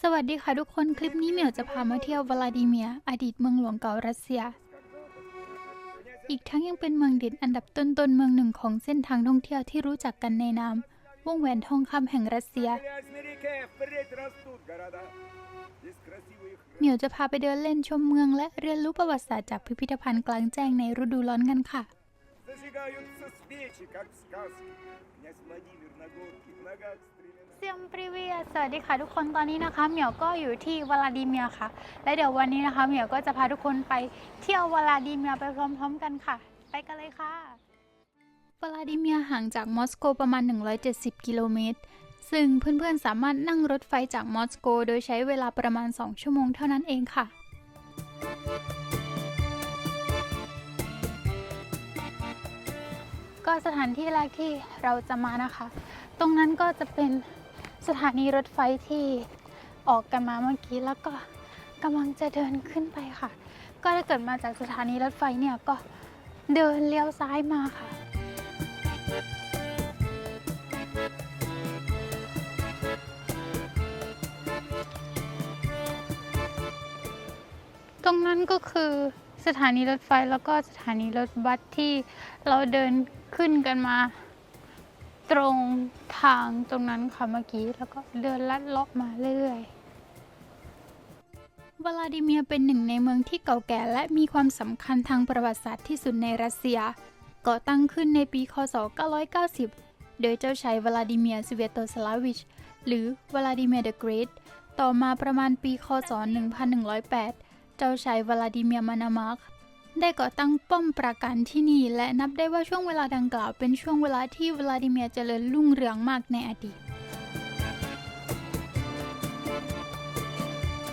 สวัสดีค่ะทุกคนคลิปนี้เหมียวจะพามาเที่ยววลาดิเมียร์อดีตเมืองหลวงเก่ารัสเซีย อีกทั้งยังเป็นเมืองเด่นอันดับต้นๆเมืองหนึ่งของเส้นทางท่องเที่ยวที่รู้จักกันในนามวงแหวนทองคำแห่งรัสเซีย Грязной реке впредь растут города. Здесь красивые เหมียวจะพาไปเดินเล่นชมเมืองและเรียนรู้ประวัติศาสตร์จากพิพิธภัณฑ์กลางแจ้งในฤดูร้อนกันค่ะ Зажигаются свечи, как в сказке. Князь Владимир на горке, в ногах стремена. เซียมปริเวียสวัสดีค่ะทุกคนตอนนี้นะคะเหมียวก็อยู่ที่วลาดิเมียร์ค่ะ และเดี๋ยววันนี้นะคะเหมียวก็จะพาทุกคนไปเที่ยววลาดิเมียร์ไปพร้อม ๆ กันค่ะ ไปกันเลยค่ะวลาดิเมียร์ห่างจากมอสโกประมาณ 170 กิโลเมตร ซึ่งเพื่อนๆสามารถนั่งรถไฟจากมอสโก โดยใช้เวลาประมาณ 2 ชั่วโมงเท่านั้นเองค่ะก็สถานที่แรกที่เราจะมานะคะ ตรงนั้นก็จะเป็น สถานีรถไฟที่ออกกันมาเมื่อกี้แล้วก็กำลังจะเดินขึ้นไปค่ะ ก็ถ้าเกิดมาจากสถานีรถไฟเนี่ยก็เดินเลี้ยวซ้ายมาค่ะ ตรงนั้นก็คือสถานีรถไฟแล้วก็สถานีรถบัสที่เราเดินขึ้นกันมา ตรงทางตรงนั้นค่ะเมื่อกี้ แล้วก็เดินลัดเลาะมาเรื่อยๆวลาดิเมียเป็นหนึ่งในเมืองที่เก่าแก่และมีความสำคัญทางประวัติศาสตร์ที่สุดในรัสเซีย ก่อตั้งขึ้นในปี คศ 990 โดยเจ้าชายวลาดิเมียร์สเวโตสลาวิช หรือวลาดิเมียร์เดอะเกรทต่อมาประมาณปี คศ 1108 เจ้าชายวลาดิเมียร์มานามาร์ก ได้ก่อตั้งป้อมปราการที่นี่ และนับได้ว่าช่วงเวลาดังกล่าวเป็นช่วงเวลาที่วลาดิเมียร์เจริญรุ่งเรืองมากในอดีต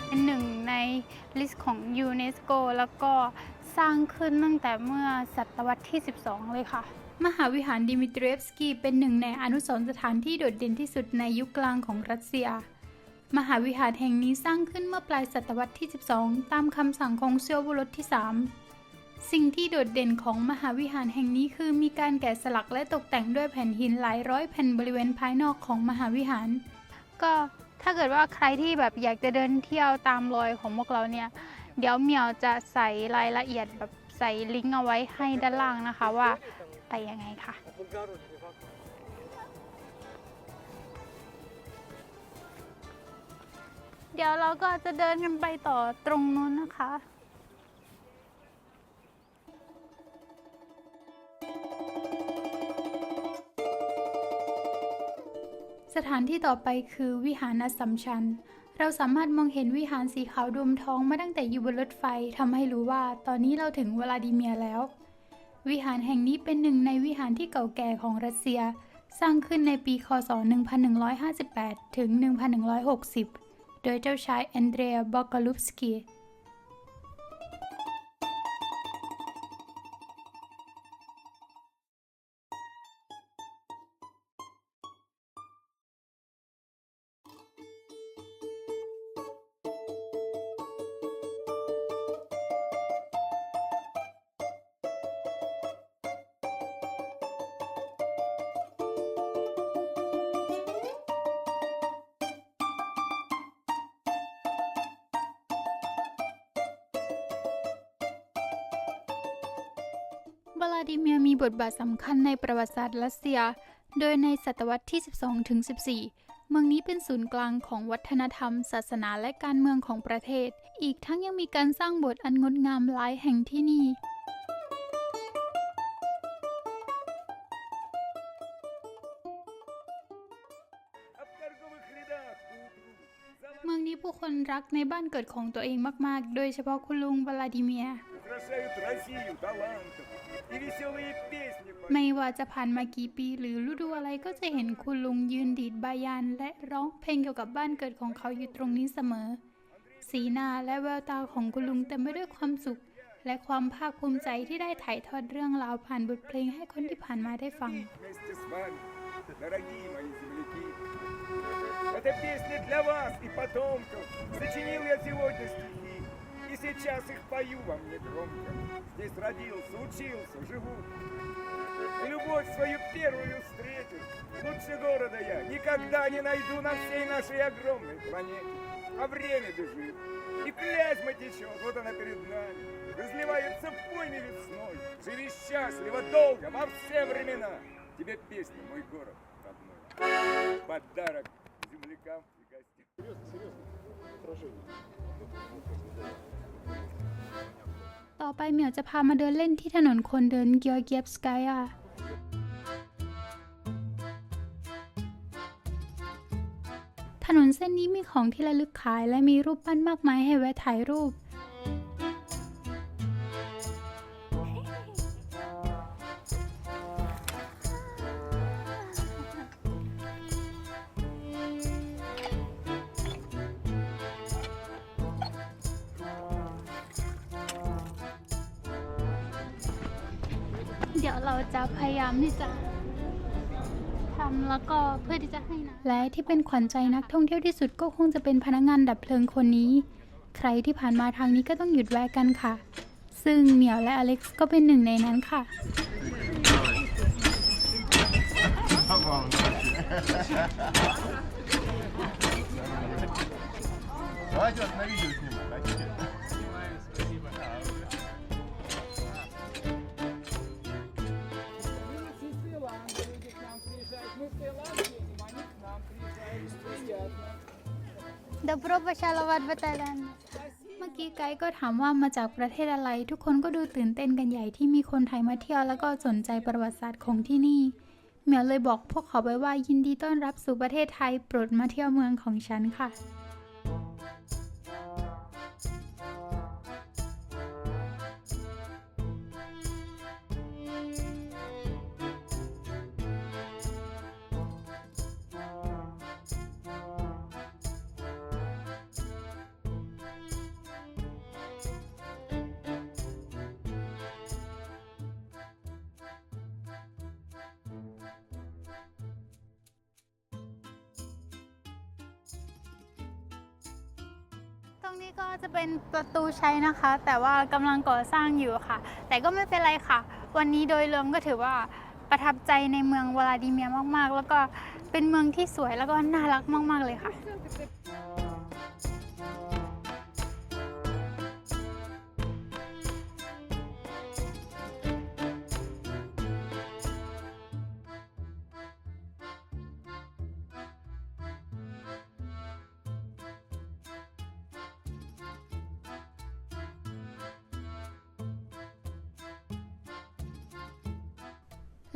เป็นหนึ่งในลิสต์ของยูเนสโกแล้วก็สร้างขึ้นตั้งแต่เมื่อศตวรรษที่ 12 เลยค่ะ มหาวิหารดิมิตรีเอฟสกีเป็นหนึ่งในอนุสรณ์สถานที่โดดเด่นที่สุดในยุคกลางของรัสเซีย มหาวิหารแห่งนี้สร้างขึ้นเมื่อปลายศตวรรษที่ 12 ตามคำสั่งของเซียวบุรสที่ 3 สิ่งที่โดดเด่นของมหาวิหารแห่งนี้คือมีการแกะสลักและตกแต่งด้วยแผ่นหินหลายร้อยแผ่นบริเวณภายนอกของมหาวิหาร ก็ถ้าเกิดว่าใครที่แบบอยากจะเดินเที่ยวตามรอยของพวกเราเนี่ย เดี๋ยวเมียวจะใส่รายละเอียดแบบใส่ลิงก์เอาไว้ให้ด้านล่างนะคะว่าไปยังไงค่ะ เดี๋ยวเราก็จะเดินกันไปต่อตรงนู้นนะคะ สถานที่ต่อไปคือวิหารอัสัมชัญเราสามารถมองเห็นวิหารสีขาวดวมทองมาตั้งแต่อยู่บนรถไฟทำให้รู้ว่าตอนนี้เราถึงวลาดิเมียร์แล้ว วิหารแห่งนี้เป็นหนึ่งในวิหารที่เก่าแก่ของรัสเซีย สร้างขึ้นในปีคศ 1158 ถึง 1160 โดยเจ้าชายแอนเดรียบอกาลุฟสกี ลาดิเมียร์มีบทบาทสำคัญในประวัติศาสตร์รัสเซีย โดยในศตวรรษที่ 12-14 เมืองนี้เป็นศูนย์กลางของวัฒนธรรม ศาสนาและการเมืองของประเทศ อีกทั้งยังมีการสร้างบทอันงดงามหลายแห่งที่นี่เมืองนี้ผู้คนรักในบ้านเกิดของตัวเองมาก ๆ โดยเฉพาะคุณลุงวลาดิเมียร์ украшают Россию талантов и веселые песни ไม่ว่าจะผ่านมากี่ปีหรือฤดูอะไรก็จะเห็นคุณลุงยืนดีดบายาน และร้องเพลงเกี่ยวกับบ้านเกิดของเขาอยู่ตรงนี้เสมอ สีหน้าและแววตาของคุณลุงเต็มไปด้วยความสุข และความภาคภูมิใจที่ได้ถ่ายทอดเรื่องราวผ่านบทเพลงให้คนที่ผ่านมาได้ฟัง вместе с вами, дорогие мои земляки. Эта песня для вас и потомков. Сочинил я сегодня стихи, Сейчас их пою вам негромко. Здесь родился, учился, живу. Любовь свою первую встретил. Лучше города я никогда не найду на всей нашей огромной планете. А время бежит. И клязьма течет, вот она перед нами. Разливается в пойме весной. Живи счастливо, долго, во все времена. Тебе песня, мой город родной. Подарок землякам и гостям. ต่อไปเหมียวจะพามาเดินเล่นที่ถนนคนเดินเกียวเกียบสกายอะถนนเส้นนี้มีของที่ระลึกขายและมีรูปปั้นมากมายให้แวะถ่ายรูป เดี๋ยวเราจะพยายามที่จะทำแล้วก็เพื่อที่จะให้นะ และที่เป็นขวัญใจนักท่องเที่ยวที่สุดก็คงจะเป็นพนักงานดับเพลิงคนนี้ ใครที่ผ่านมาทางนี้ก็ต้องหยุดแวะกันค่ะ ซึ่งเหมียวและอเล็กซ์ก็เป็นหนึ่งในนั้นค่ะ Давайте вас на видео снимем, хотите? ดับรบประชาลวัตบัตลันเมื่อกี้ไกด์ก็ถามว่ามาจากประเทศอะไร ทุกคนก็ดูตื่นเต้นกันใหญ่ที่มีคนไทยมาเที่ยวแล้วก็สนใจประวัติศาสตร์ของที่นี่เหมียวเลยบอกพวกเขาไปว่ายินดีต้อนรับสู่ประเทศไทยโปรดมาเที่ยวเมืองของฉันค่ะ นี้ก็จะเป็นประตูชัยนะคะ แต่ว่ากำลังก่อสร้างอยู่ค่ะ แต่ก็ไม่เป็นไรค่ะ วันนี้โดยรวมก็ถือว่าประทับใจในเมืองวลาดิเมียร์มากๆ แล้วก็เป็นเมืองที่สวยแล้วก็น่ารักมาก ๆ เลยค่ะ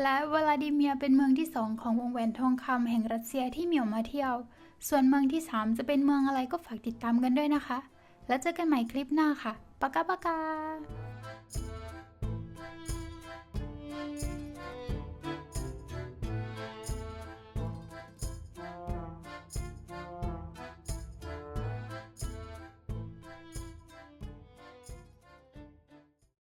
และวลาดิเมียเป็นเมืองที่สองของวงแหวนทองคำแห่งรัสเซียที่เหมียวมาเที่ยว ส่วนเมืองที่สามจะเป็นเมืองอะไรก็ฝากติดตามกันด้วยนะคะ แล้วเจอกันใหม่คลิปหน้าค่ะปากาปากา